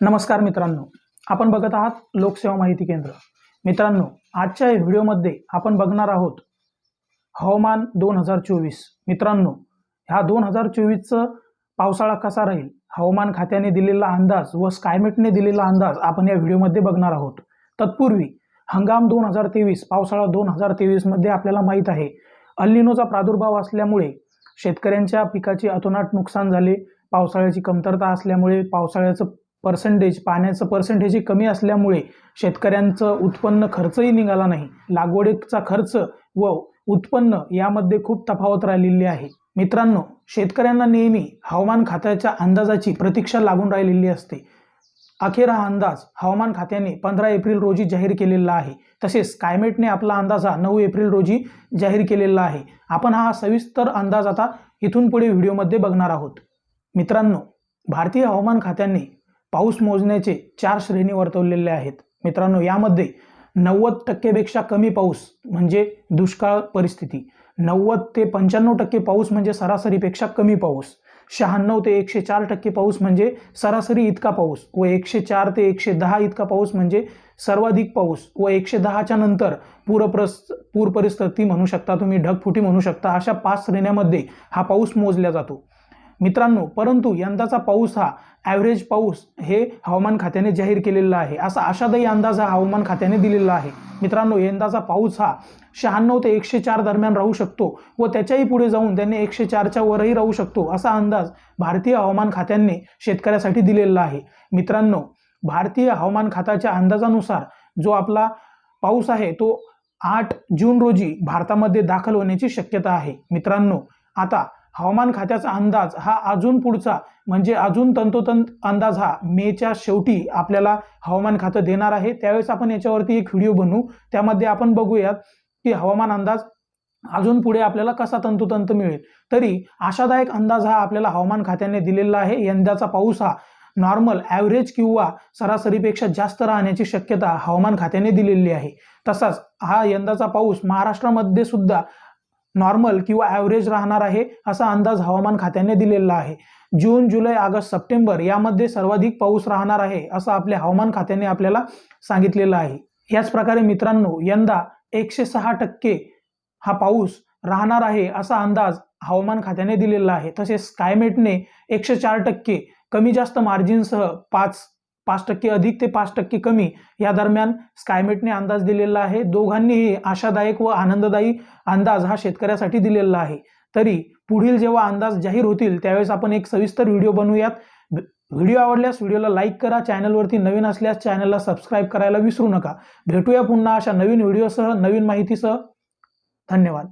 नमस्कार मित्रांनो. आपण बघत आहात लोकसेवा माहिती केंद्र. मित्रांनो आजच्या या व्हिडिओमध्ये आपण बघणार आहोत हवामान दोन हजार चोवीस. मित्रांनो ह्या दोन हजार चोवीसचं पावसाळा कसा राहील? हवामान खात्याने दिलेला अंदाज व स्कायमेटने दिलेला अंदाज आपण या व्हिडिओमध्ये बघणार आहोत. तत्पूर्वी हंगाम दोन हजार तेवीस पावसाळा दोन हजार तेवीसमध्ये आपल्याला माहीत आहे अल्लिनोचा प्रादुर्भाव असल्यामुळे शेतकऱ्यांच्या पिकाची अतोनाट नुकसान झाले पावसाळ्याची कमतरता असल्यामुळे पावसाळ्याचं पर्सेंटेज पाण्याचं पर्सेंटेजही कमी असल्यामुळे शेतकऱ्यांचं उत्पन्न खर्चही निघाला नाही. लागवडीचा खर्च व उत्पन्न यामध्ये खूप तफावत राहिलेली आहे. मित्रांनो शेतकऱ्यांना नेहमी हवामान खात्याच्या अंदाजाची प्रतीक्षा लागून राहिलेली असते. अखेर हा अंदाज हवामान खात्याने पंधरा एप्रिल रोजी जाहीर केलेला आहे. तसेच कायमेटने आपला अंदाज हा नऊ एप्रिल रोजी जाहीर केलेला आहे. आपण हा सविस्तर अंदाज आता इथून पुढे व्हिडिओमध्ये बघणार आहोत. मित्रांनो भारतीय हवामान खात्याने पाऊस मोजण्याचे चार श्रेणी वर्तवलेले आहेत. मित्रांनो यामध्ये नव्वद टक्केपेक्षा कमी पाऊस म्हणजे दुष्काळ परिस्थिती. नव्वद ते पंच्याण्णव टक्के पाऊस म्हणजे सरासरीपेक्षा कमी पाऊस. शहाण्णव ते एकशे चार टक्के पाऊस म्हणजे सरासरी इतका पाऊस व एकशे चार ते एकशे दहा इतका पाऊस म्हणजे सर्वाधिक पाऊस व एकशे दहाच्या नंतर पूरप्रस पूर परिस्थिती म्हणू शकता तुम्ही ढगफुटी म्हणू शकता. अशा पाच श्रेण्यामध्ये हा पाऊस मोजला जातो. मित्रांनो परंतु यंदाचा पाऊस हा ॲव्हरेज पाऊस हे हवामान खात्याने जाहीर केलेला आहे. असा आशादायी अंदाज हा हवामान खात्याने दिलेला आहे. मित्रांनो यंदाचा पाऊस हा शहाण्णव ते एकशे चार दरम्यान राहू शकतो व त्याच्याही पुढे जाऊन त्याने एकशे चारच्या वरही राहू शकतो असा अंदाज भारतीय हवामान खात्याने शेतकऱ्यासाठी दिलेला आहे. मित्रांनो भारतीय हवामान खात्याच्या अंदाजानुसार जो आपला पाऊस आहे तो आठ जून रोजी भारतामध्ये दाखल होण्याची शक्यता आहे. मित्रांनो आता हवामान खात्याचा अंदाज हा अजून पुढचा म्हणजे अजून तंतोतंत अंदाज हा मेच्या शेवटी आपल्याला हवामान खातं देणार आहे. त्यावेळेस आपण याच्यावरती एक व्हिडिओ बनवू. त्यामध्ये आपण बघूयात की हवामान अंदाज अजून पुढे आपल्याला कसा तंतोतंत मिळेल. तरी आशादायक अंदाज हा आपल्याला हवामान खात्याने दिलेला आहे. यंदाचा पाऊस हा नॉर्मल ॲव्हरेज किंवा सरासरीपेक्षा जास्त राहण्याची शक्यता हवामान खात्याने दिलेली आहे. तसाच हा यंदाचा पाऊस महाराष्ट्रामध्ये सुद्धा नॉर्मल किंवा ॲव्हरेज राहणार आहे असा अंदाज हवामान खात्याने दिलेला आहे. जून जुलै ऑगस्ट सप्टेंबर यामध्ये सर्वाधिक पाऊस राहणार आहे असं आपल्या हवामान खात्याने आपल्याला सांगितलेलं आहे. याच प्रकारे मित्रांनो यंदा एकशे सहा टक्के हा पाऊस राहणार आहे असा अंदाज हवामान खात्याने दिलेला आहे. तसेच स्कायमेटने एकशे चार टक्के कमी जास्त मार्जिनसह पाच पाच टक्के अधिक ते पाच टक्के कमी या दरम्यान स्कायमेटने अंदाज दिलेला आहे. दोघांनीही आशादायक व आनंददायी अंदाज हा शेतकऱ्यासाठी दिलेला आहे. तरी पुढील जेव्हा अंदाज जाहीर होतील त्यावेळेस आपण एक सविस्तर व्हिडिओ बनवूयात. व्हिडिओ आवडल्यास व्हिडिओला लाईक करा. चॅनलवरती नवीन असल्यास चॅनलला सबस्क्राईब करायला विसरू नका. भेटूया पुन्हा अशा नवीन व्हिडिओसह नवीन माहितीसह. धन्यवाद.